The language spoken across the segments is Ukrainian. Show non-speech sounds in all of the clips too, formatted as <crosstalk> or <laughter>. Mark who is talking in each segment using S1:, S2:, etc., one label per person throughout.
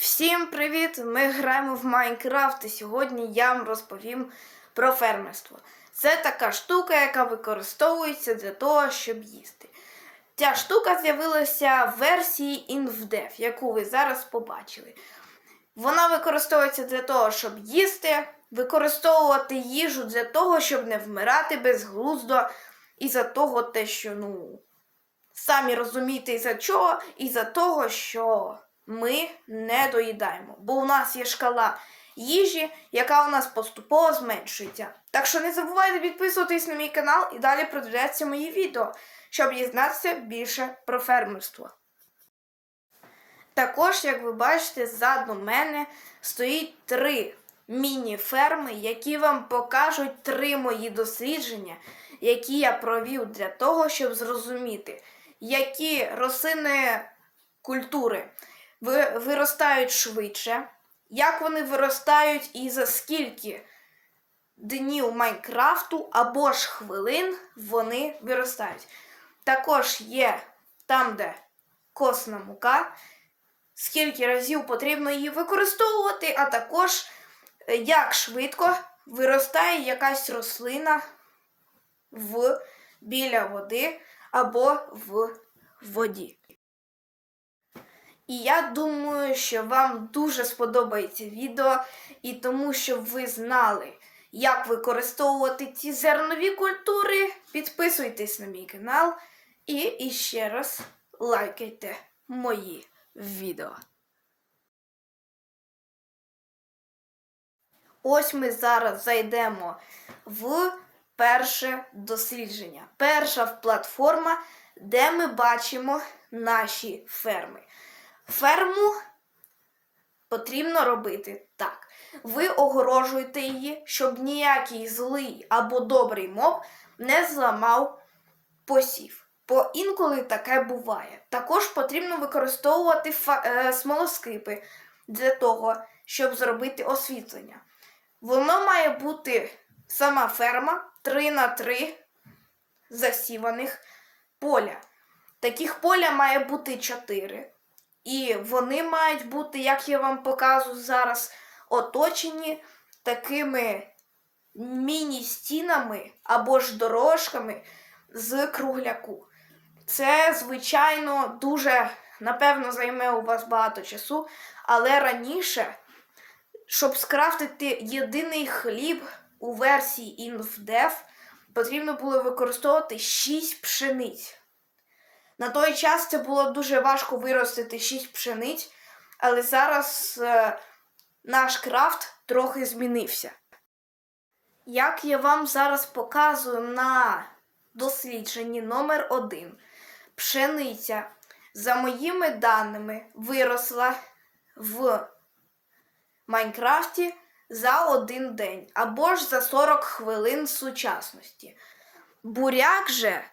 S1: Всім привіт! Ми граємо в Майнкрафт і сьогодні я вам розповім про фермерство. Це така штука, яка використовується для того, щоб їсти. Ця штука з'явилася в версії InvDev, яку ви зараз побачили. Вона використовується для того, щоб їсти, використовувати їжу для того, щоб не вмирати безглуздо, і за того те, що ну. Самі розумієте, із-за чого? Із-за того, що ми не доїдаємо. Бо у нас є шкала їжі, яка у нас поступово зменшується. Так що не забувайте підписуватись на мій канал і далі продивляться мої відео, щоб дізнатися більше про фермерство. Також, як ви бачите, ззаду мене стоїть три міні-ферми, які вам покажуть три мої дослідження, які я провів для того, щоб зрозуміти, які рослинні культури виростають швидше, як вони виростають і за скільки днів Майнкрафту або ж хвилин вони виростають. Також є там, де косна мука, скільки разів потрібно її використовувати, а також е, як швидко виростає якась рослина в біля води або в воді. І я думаю, що вам дуже сподобається відео, і тому, щоб ви знали, як використовувати ці зернові культури, підписуйтесь на мій канал і іще раз лайкайте мої відео. Ось ми зараз зайдемо в перше дослідження. Перша платформа, де ми бачимо наші ферми. Ферму потрібно робити так. Ви огорожуєте її, щоб ніякий злий або добрий моб не зламав посів. Бо інколи таке буває. Також потрібно використовувати е, смолоскипи для того, щоб зробити освітлення. Воно має бути сама ферма 3 на 3 засіваних поля. Таких поля має бути 4. І вони мають бути, як я вам показую зараз, оточені такими міні-стінами або ж дорожками з кругляку. Це, звичайно, дуже, напевно, займе у вас багато часу, але раніше, щоб скрафтити єдиний хліб у версії InvDev, потрібно було використовувати 6 пшениць. На той час це було дуже важко виростити 6 пшениць, але зараз е, наш крафт трохи змінився. Як я вам зараз показую на дослідженні номер 1 пшениця, за моїми даними, виросла в Майнкрафті за один день або ж за 40 хвилин сучасності. Буряк же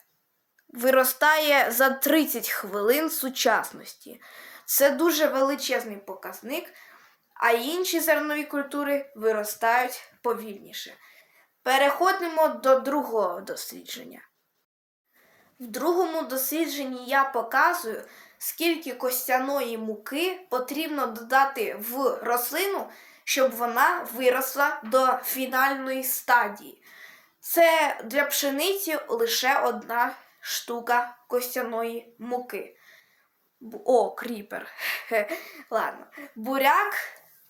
S1: виростає за 30 хвилин сучасності. Це дуже величезний показник, а інші зернові культури виростають повільніше. Переходимо до другого дослідження. В другому дослідженні я показую, скільки костяної муки потрібно додати в рослину, щоб вона виросла до фінальної стадії. Це для пшениці лише одна штука костяної муки. О, кріпер. <laughs> Ладно. Буряк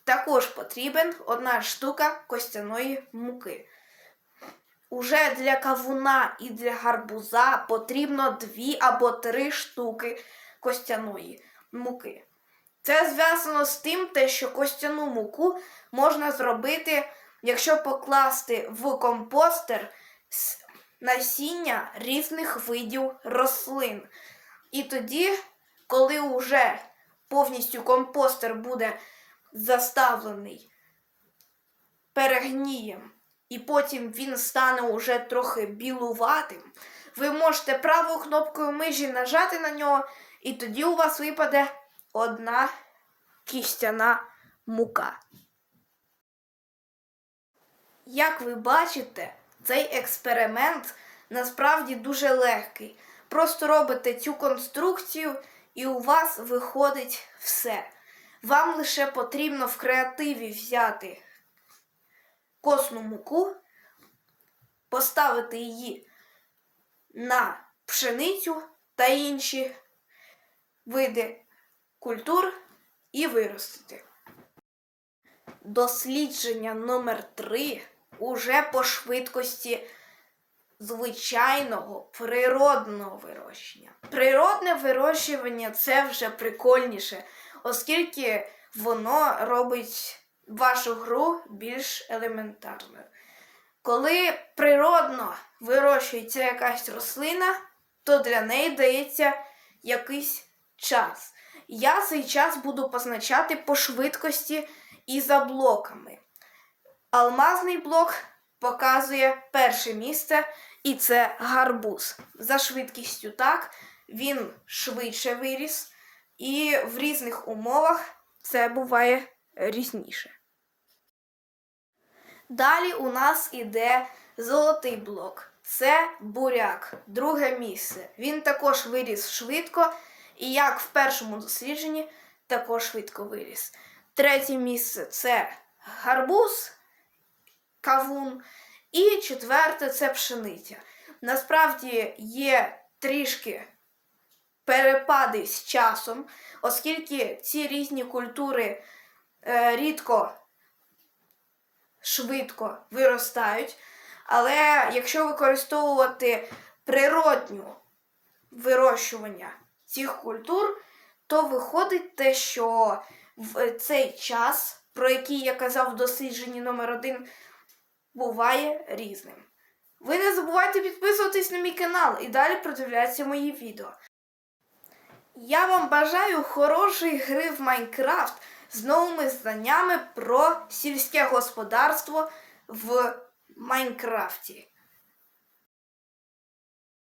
S1: також потрібен одна штука костяної муки. Уже для кавуна і для гарбуза потрібно дві або три штуки костяної муки. Це зв'язано з тим, те, що костяну муку можна зробити, якщо покласти в компостер насіння різних видів рослин. І тоді, коли вже повністю компостер буде заставлений перегнієм, і потім він стане уже трохи білуватим, ви можете правою кнопкою миші нажати на нього, і тоді у вас випаде одна кістяна мука. Як ви бачите, цей експеримент насправді дуже легкий. Просто робите цю конструкцію, і у вас виходить все. Вам лише потрібно в креативі взяти косну муку, поставити її на пшеницю та інші види культур і виростити. Дослідження номер 3 уже по швидкості звичайного природного вирощення. Природне вирощування це вже прикольніше, оскільки воно робить вашу гру більш елементарною. Коли природно вирощується якась рослина, то для неї дається якийсь час. Я цей час буду позначати по швидкості і за блоками. Алмазний блок показує перше місце, і це гарбуз. За швидкістю так, він швидше виріс, і в різних умовах це буває різніше. Далі у нас іде золотий блок. Це буряк, друге місце. Він також виріс швидко, і як в першому дослідженні, також швидко виріс. Третє місце це гарбуз, кавун. І четверте це пшениця. Насправді є трішки перепади з часом, оскільки ці різні культури е, рідко швидко виростають. Але якщо використовувати природню вирощування цих культур, то виходить те, що в цей час, про який я казав в дослідженні номер 1 буває різним. Ви не забувайте підписуватись на мій канал і далі продивляться мої відео. Я вам бажаю хорошої гри в Майнкрафт з новими знаннями про сільське господарство в Майнкрафті.